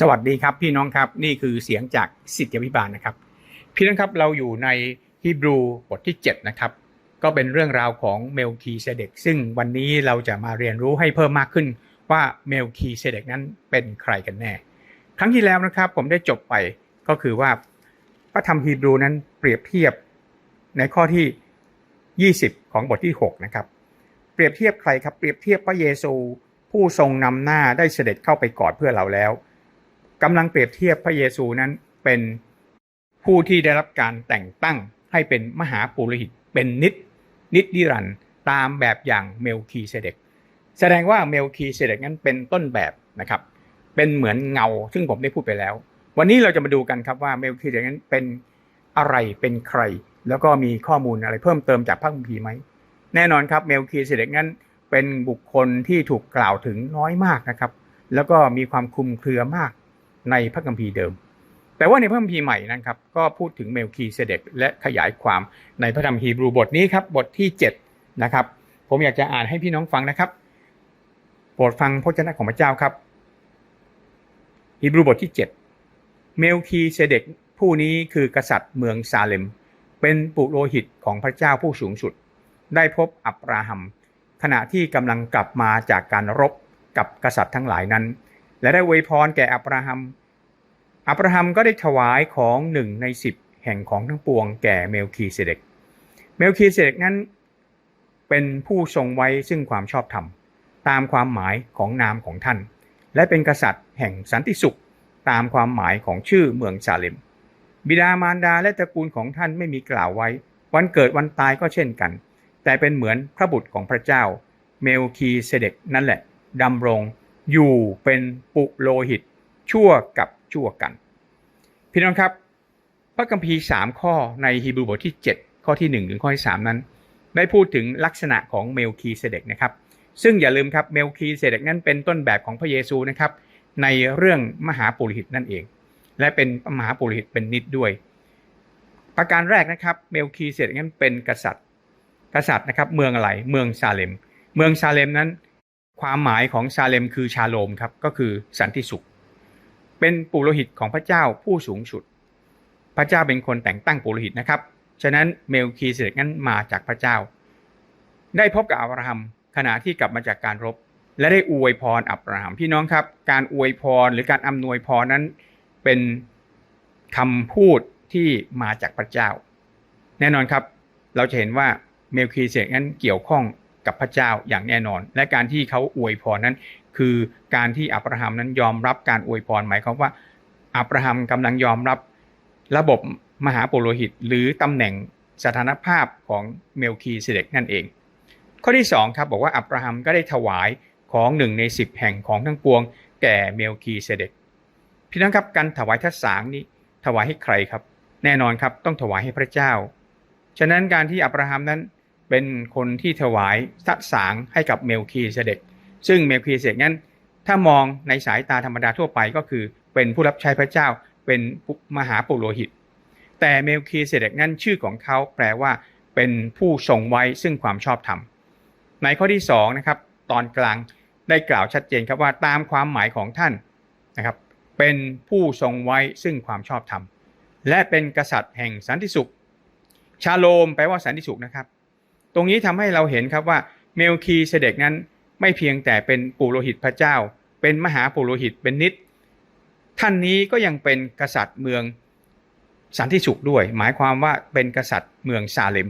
สวัสดีครับพี่น้องครับนี่คือเสียงจากสิทธิพิบาลนะครับ พี่น้องครับเราอยู่ในฮีบรูบทที่ 7 นะครับ ก็เป็นเรื่องราวของเมลคีเซเดกซึ่งวันนี้เราจะมาเรียนรู้ให้เพิ่มมากขึ้นว่าเมลคีเซเดกนั้นเป็นใครกันแน่ ครั้งที่แล้วนะครับผมได้จบไปก็คือว่าพระธรรมฮีบรูนั้นเปรียบเทียบในข้อที่ 20 ของบทที่ 6 นะครับ เปรียบเทียบใครครับเปรียบเทียบพระเยซูผู้ทรงนำหน้าได้เสด็จเข้าไปกอดเพื่อเราแล้ว กำลังเปรียบเทียบพระเยซูนั้นเป็นผู้ที่ได้รับการแต่งตั้งให้เป็นมหาปุโรหิต เป็นนิดนิดนิรันตามแบบอย่างเมลคีเซเดก แสดงว่าเมลคีเซเดกนั้นเป็นต้นแบบนะครับ เป็นเหมือนเงาซึ่งผมได้พูดไปแล้ว วันนี้เราจะมาดูกันครับว่าเมลคีเซเดกนั้นเป็นอะไรเป็นใคร แล้วก็มีข้อมูลอะไรเพิ่มเติมจากพระคัมภีร์ไหมแน่นอนครับเมลคีเซเดกนั้นเป็นบุคคลที่ถูกกล่าวถึงน้อยมากนะครับ แล้วก็มีความคลุมเครือมาก ในพระคัมภีร์เดิม แต่ว่าในพระคัมภีร์ใหม่นะครับก็พูดถึงเมลคีเซเดกและขยายความในพระธรรมฮีบรูบทนี้ครับบทที่7นะครับผมอยากจะอ่านให้พี่น้องฟังนะครับโปรดฟังพระเจ้าของพระเจ้าครับฮีบรูบทที่ 7 เมลคีเซเดกผู้นี้คือกษัตริย์เมืองซาเลม เป็นปุโรหิตของพระเจ้าผู้สูงสุด ได้พบอับราฮัม ขณะที่กำลังกลับมาจากการรบกับกษัตริย์ทั้งหลายนั้น และได้อวยพรแก่อับราฮัม อับราฮัมก็ได้ถวายของหนึ่งในสิบแห่งของทั้งปวงแก่เมลคีเซเดก เมลคีเซเดกนั้นเป็นผู้ทรงไว้ซึ่งความชอบธรรม ตามความหมายของนามของท่าน และเป็นกษัตริย์แห่งสันติสุข ตามความหมายของชื่อเมืองซาเลม บิดามารดาและตระกูลของท่านไม่มีกล่าวไว้ วันเกิดวันตายก็เช่นกัน แต่เป็นเหมือนพระบุตรของพระเจ้า เมลคีเซเดกนั่นแหละดำรง อยู่เป็นปุโรหิต ชั่วกับชั่วกัน พี่น้องครับ พระคัมภีร์สามข้อในฮีบรูบทที่ 7 ข้อที่ 1 ถึงข้อที่ 3 นั้น ได้พูดถึงลักษณะของเมลคีเซเดกนะครับ ซึ่งอย่าลืมครับเมลคีเซเดกนั้นเป็นต้นแบบของพระเยซูนะครับ ในเรื่องมหาปุโรหิตนั่นเอง และเป็นมหาปุโรหิตเป็นนิดด้วย ประการแรกนะครับเมลคีเซเดกนั้นเป็นกษัตริย์ กษัตริย์นะครับเมืองอะไรเมืองซาเลม เมืองซาเลมนั้น ความหมายของซาเลมคือชาโลมครับก็คือสันติสุข เป็นปุโรหิตของพระเจ้าผู้สูงสุด พระเจ้าเป็นคนแต่งตั้งปุโรหิตนะครับ ฉะนั้นเมลคีเสเดกนั้นมาจากพระเจ้า ได้พบกับอับราฮัมขณะที่กลับมาจากการรบ และได้อวยพรอับราฮัมพี่น้องครับ การอวยพรหรือการอำนวยพรนั้นเป็นคำพูดที่มาจากพระเจ้า แน่นอนครับ เราจะเห็นว่าเมลคีเสกนั้นเกี่ยวข้อง กับพระเจ้าอย่างแน่นอน และการที่เขาอวยพรนั้น คือการที่อับราฮัมนั้นยอมรับการอวยพรหมายความว่าอับราฮัมกำลังยอมรับระบบมหาปุโรหิต หรือตำแหน่งสถานภาพของเมลคีเสเดกนั่นเอง ข้อที่2ครับบอกว่าอับราฮัมก็ได้ถวายของหนึ่งใน10 แห่งของทั้งปวง แก่เมลคีเสเดกพี่น้องครับการถวายทัศสางนี้ถวายให้ใครครับ แน่นอนครับต้องถวายให้พระเจ้า ฉะนั้นการที่อับราฮัมนั้น เป็นคนที่ถวายทัศสางให้กับเมลคีเสเดกซึ่งเมลคีเสเดกนั้น ถ้ามองในสายตาธรรมดาทั่วไปก็คือ เป็นผู้รับใช้พระเจ้าเป็นมหาปุโรหิต แต่เมลคีเสเดกนั้นชื่อของเขาแปลว่า เป็นผู้ทรงไว้ซึ่งความชอบธรรมในข้อที่2นะครับตอนกลางได้กล่าวชัดเจนครับว่าตามความหมายของท่านนะครับเป็นผู้ทรงไว้ซึ่งความชอบธรรม และเป็นกษัตริย์แห่งสันติสุข ชาโลมแปลว่าสันติสุขนะครับ ตรงนี้ทำให้เราเห็นครับว่าเมลคีเสเดกนั้นไม่เพียงแต่เป็นปุโรหิตพระเจ้า เป็นมหาปุโรหิตเป็นนิด ท่านนี้ก็ยังเป็นกษัตริย์เมืองสันติสุขด้วย หมายความว่าเป็นกษัตริย์เมืองซาเลม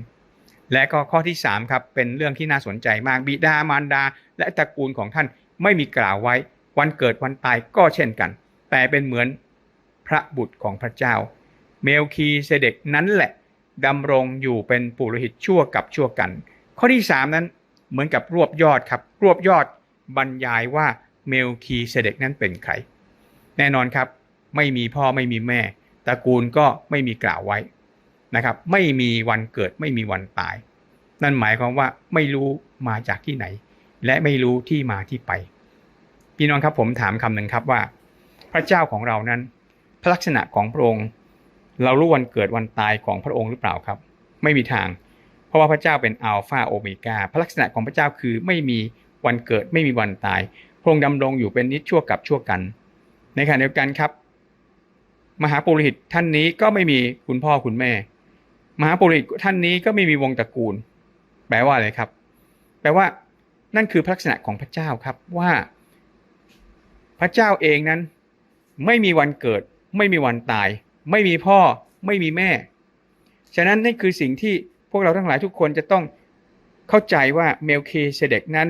และก็ข้อที่3ครับเป็นเรื่องที่น่าสนใจมากบิดามารดา และตระกูลของท่านไม่มีกล่าวไว้ วันเกิดวันตายก็เช่นกัน แต่เป็นเหมือนพระบุตรของพระเจ้า เมลคีเสเดกนั้นแหละ ดำรงอยู่เป็นปุโรหิตชั่วกับชั่วกัน ข้อที่ 3 นั้นเหมือนกับรวบยอดครับ รวบยอดบรรยายว่าเมลคีเสเดกนั้นเป็นใคร แน่นอนครับ ไม่มีพ่อไม่มีแม่ตระกูลก็ไม่มีกล่าวไว้นะครับ ไม่มีวันเกิดไม่มีวันตาย นั่นหมายความว่าไม่รู้มาจากที่ไหน และไม่รู้ที่มาที่ไป พี่น้องครับผมถามคำหนึ่งครับว่า พระเจ้าของเรานั้น พระลักษณะของพระองค์ เรารู้วันเกิดวันตายของพระองค์หรือเปล่าครับ ไม่มีทาง เพราะว่าพระเจ้าเป็นอัลฟาโอเมกาพระลักษณะของพระเจ้าคือไม่มีวันเกิดไม่มีวันตาย พระองค์ดำรงอยู่เป็นนิจชั่วกับชั่วกัน ในขณะเดียวกันครับ มหาปุโรหิตท่านนี้ก็ไม่มีคุณพ่อคุณแม่ มหาปุโรหิตท่านนี้ก็ไม่มีวงตระกูล แปลว่าอะไรครับ แปลว่านั่นคือลักษณะของพระเจ้าครับว่า พระเจ้าเองนั้น ไม่มีวันเกิด ไม่มีวันตาย ไม่มีพ่อไม่มีแม่ ฉะนั้นนี่คือสิ่งที่พวกเราทั้งหลายทุกคนจะต้องเข้าใจว่าเมลคีเสเดกนั้น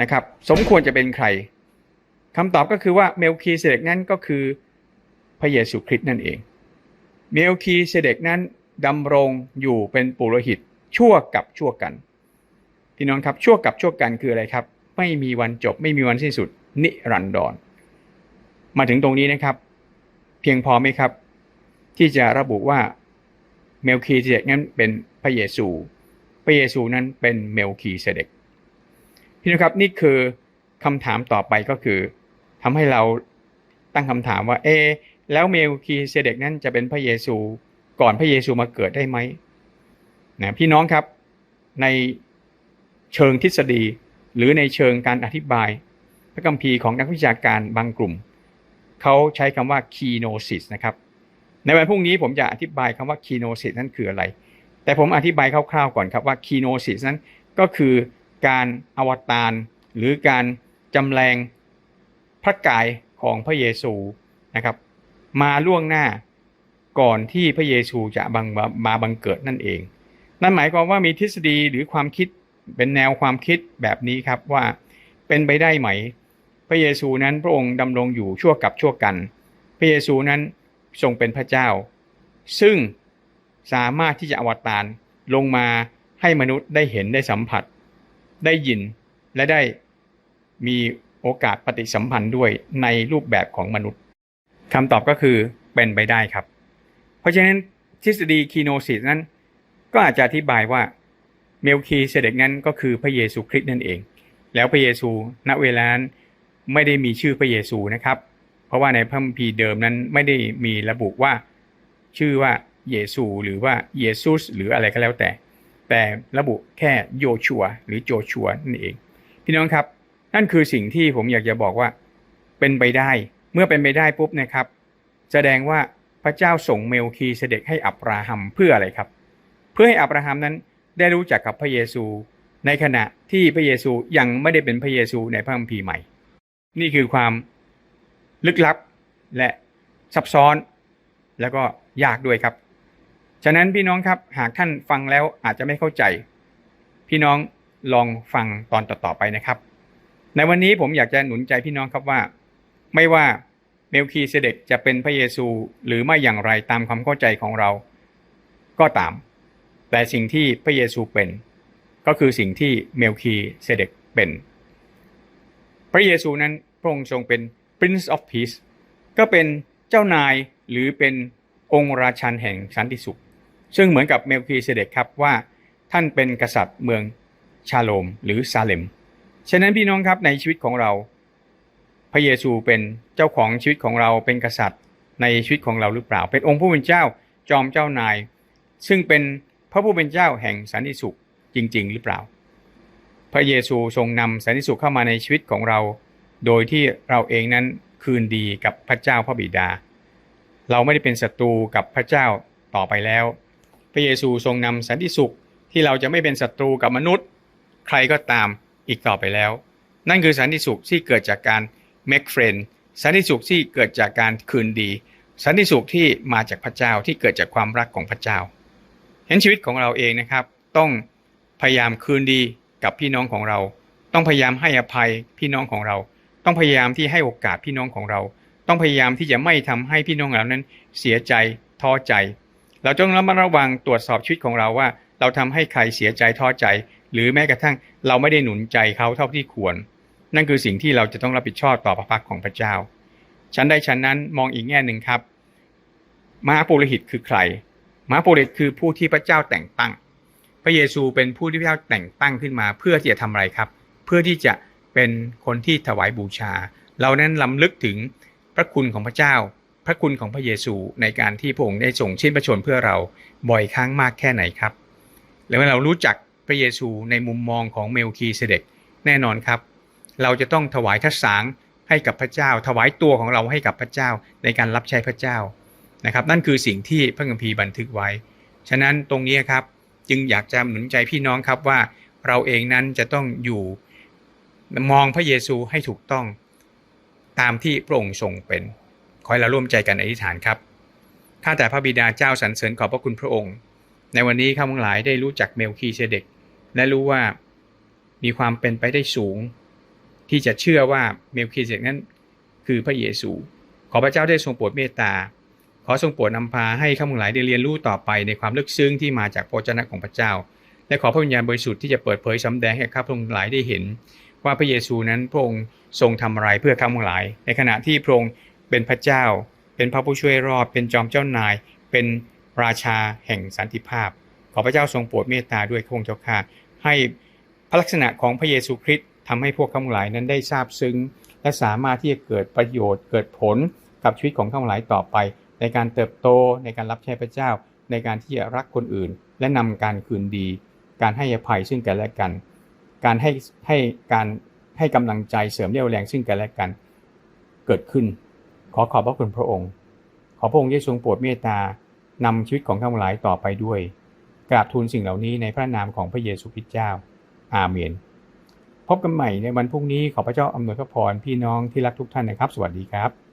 นะครับ สมควรจะเป็นใครคำตอบก็คือว่าเมลคีเสเดกนั้นก็คือพระเยซูคริสต์นั่นเอง เมลคีเสเดกนั้นดำรงอยู่เป็นปุโรหิตชั่วกับชั่วกันพี่น้องครับชั่วกับชั่วกันคืออะไรครับ ไม่มีวันจบไม่มีวันสิ้นสุด นิรันดรมาถึงตรงนี้นะครับ เพียงพอไหมครับ ที่จะระบุว่าเมลคีเสเดกนั้นเป็นพระเยซู พระเยซูนั้นเป็นเมลคีเสเดกพี่น้องครับนี่คือคำถามต่อไปก็คือทำให้เราตั้งคำถามว่าเอแล้วเมลคีเสเดกนั้นจะเป็นพระเยซูก่อนพระเยซูมาเกิดได้ไหมนะพี่น้องครับในเชิงทฤษฎีหรือในเชิงการอธิบาย พระคัมภีร์ของนักวิชาการบางกลุ่ม เขาใช้คำว่า kenosis นะครับ ในวันพรุ่งนี้ผมจะอธิบายคำว่า kenosis นั้นคืออะไร แต่ผมอธิบายคร่าวๆก่อนครับว่า kenosis นั้นก็คือการอวตารหรือการจำแรงพระกายของพระเยซูนะครับมาล่วงหน้าก่อนที่พระเยซูจะบังมาบังเกิดนั่นเอง นั่นหมายความว่ามีทฤษฎีหรือความคิดเป็นแนวความคิดแบบนี้ครับว่าเป็นไปได้ไหม พระเยซูนั้นพระองค์ดำรงอยู่ชั่วกับชั่วกัน พระเยซูนั้น ทรงเป็นพระเจ้า ซึ่งสามารถที่จะอวตารลงมาให้มนุษย์ได้เห็นได้สัมผัส ได้ยินและได้มีโอกาสปฏิสัมพันธ์ด้วยในรูปแบบของมนุษย์คำตอบก็คือเป็นไปได้ครับ เพราะฉะนั้นทฤษฎีคีโนซิสนั้น ก็อาจจะอธิบายว่าเมลคีเสเดกนั้นก็คือพระเยซูคริสต์นั่นเอง แล้วพระเยซูณเวลานั้นไม่ได้มีชื่อพระเยซูนะครับ ราะว่าในพระคัมภีร์เดิมนั้นไม่ได้มีระบุว่า ชื่อว่าเยซูหรือว่าเยซุสหรืออะไรก็แล้วแต่ แต่ระบุแค่โยชัวหรือโจชัวนั่นเอง พี่น้องครับ นั่นคือสิ่งที่ผมอยากจะบอกว่า เป็นไปได้เมื่อเป็นไปได้ปุ๊บนะครับ แสดงว่าพระเจ้าส่งเมลคีเสเดกให้อับราฮัมเพื่ออะไรครับ เพื่อให้อับราฮัมนั้นได้รู้จักกับพระเยซู ในขณะที่พระเยซูยังไม่ได้เป็นพระเยซูในพระคัมภีร์ใหม่ นี่คือความ ลึกลับและซับซ้อน แล้วก็ยากด้วยครับ ฉะนั้นพี่น้องครับหากท่านฟังแล้วอาจจะไม่เข้าใจ พี่น้องลองฟังตอนต่อๆไปนะครับ ในวันนี้ผมอยากจะหนุนใจพี่น้องครับว่า ไม่ว่าเมลคีเสเดกจะเป็นพระเยซูหรือไม่อย่างไรตามความเข้าใจของเรา ก็ตาม แต่สิ่งที่พระเยซูเป็น ก็คือสิ่งที่เมลคีเสเดกเป็น พระเยซูนั้นพระองค์ทรงเป็น Prince of Peace ก็เป็นเจ้านายหรือเป็นองค์ราชันแห่งสันติสุข ซึ่งเหมือนกับเมลคีเสเดกครับว่าท่านเป็นกษัตริย์เมืองชาโลมหรือซาเลม ฉะนั้นพี่น้องครับในชีวิตของเรา พระเยซูเป็นเจ้าของชีวิตของเราเป็นกษัตริย์ในชีวิตของเราหรือเปล่า เป็นองค์ผู้เป็นเจ้าจอมเจ้านาย ซึ่งเป็นพระผู้เป็นเจ้าแห่งสันติสุขจริง ๆ หรือเปล่า พระเยซูทรงนำสันติสุขเข้ามาในชีวิตของเรา โดยที่เราเองนั้นคืนดีกับพระเจ้าพระบิดา เราไม่ได้เป็นศัตรูกับพระเจ้าต่อไปแล้ว พระเยซูทรงนำสันติสุขที่เราจะไม่เป็นศัตรูกับมนุษย์ ใครก็ตามอีกต่อไปแล้ว นั่นคือสันติสุขที่เกิดจากการ make friend สันติสุขที่เกิดจากการคืนดี สันติสุขที่มาจากพระเจ้าที่เกิดจากความรักของพระเจ้า เห็นชีวิตของเราเองนะครับ ต้องพยายามคืนดีกับพี่น้องของเรา ต้องพยายามให้อภัยพี่น้องของเรา ต้องพยายามที่ให้โอกาสพี่น้องของเรา ต้องพยายามที่จะไม่ทำให้พี่น้องเหล่านั้นเสียใจท้อใจ เราต้องระมัดระวังตรวจสอบชีวิตของเราว่า เราทำให้ใครเสียใจท้อใจ หรือแม้กระทั่งเราไม่ได้หนุนใจเขาเท่าที่ควร นั่นคือสิ่งที่เราจะต้องรับผิดชอบต่อพระพักของพระเจ้าฉันใดฉันนั้นมองอีกแง่หนึ่งครับมหาปุโรหิตคือใครมหาปุโรหิตคือผู้ที่พระเจ้าแต่งตั้ง พระเยซูเป็นผู้ที่พระเจ้าแต่งตั้งขึ้นมา เพื่อที่จะทำอะไรครับ เพื่อที่จะ เป็นคนที่ถวายบูชา เรานั้นลำลึกถึงพระคุณของพระเจ้า พระคุณของพระเยซูในการที่พระองค์ได้ส่งชิ้นพระชนเพื่อเราบ่อยครั้งมากแค่ไหนครับ แล้วเมื่อเรารู้จักพระเยซูในมุมมองของเมลคีเสเดกแน่นอนครับ เราจะต้องถวายทัศสางให้กับพระเจ้า ถวายตัวของเราให้กับพระเจ้าในการรับใช้พระเจ้านะครับนั่นคือสิ่งที่พระคัมภีร์บันทึกไว้ ฉะนั้นตรงนี้ครับจึงอยากจะหนุนใจพี่น้องครับว่าเราเองนั้นจะต้องอยู่ มองพระเยซูให้ถูกต้องตามที่พระองค์ทรงเป็น ขอให้เราร่วมใจกันอธิษฐานครับข้าแต่พระบิดาเจ้าสรรเสริญขอบพระคุณพระองค์ ในวันนี้ข้าพงหลายได้รู้จักเมลคีเซเดกและรู้ว่ามีความเป็นไปได้สูง ที่จะเชื่อว่าเมลคีเซเดกนั้น คือพระเยซู ขอพระเจ้าได้ทรงโปรดเมตตา ขอทรงโปรดนำพาให้ข้าพงหลายได้เรียนรู้ต่อไปในความลึกซึ้งที่มาจากพระเจ้าของพระเจ้า และขอพระวิญญาณบริสุทธิ์ที่จะเปิดเผยสำแดงให้ข้าพงหลายได้เห็น ว่าพระเยซูนั้นพระองค์ทรงทำอะไรเพื่อข้าพงหลาย ในขณะที่พระองค์เป็นพระเจ้า เป็นพระผู้ช่วยรอด เป็นจอมเจ้านาย เป็นราชาแห่งสันติภาพ ขอพระเจ้าทรงโปรดเมตตาด้วยข้าพงเจ้าข้าให้พระลักษณะของพระเยซูคริสต์ทำให้พวกข้าพงหลายนั้นได้ทราบซึ้ง และสามารถที่จะเกิดประโยชน์ เกิดผลกับชีวิตของข้าพงหลายต่อไป ในการเติบโตในการรับใช้พระเจ้า ในการที่จะรักคนอื่น และนำการคืนดี การให้อภัยซึ่งกันและกัน การให้ให้การให้กำลังใจเสริมเรี่ยวแรงซึ่งกันและกันเกิดขึ้น ขอขอบพระคุณพระองค์ ขอพระองค์ได้ทรงโปรดเมตตานำชีวิตของข้าพงหลายต่อไปด้วย กราบทูลสิ่งเหล่านี้ในพระนามของพระเยซูคริสต์เจ้า อาเมน พบกันใหม่ในวันพรุ่งนี้ขอพระเจ้าอำนวยพระพรพี่น้องที่รักทุกท่านนะครับ สวัสดีครับ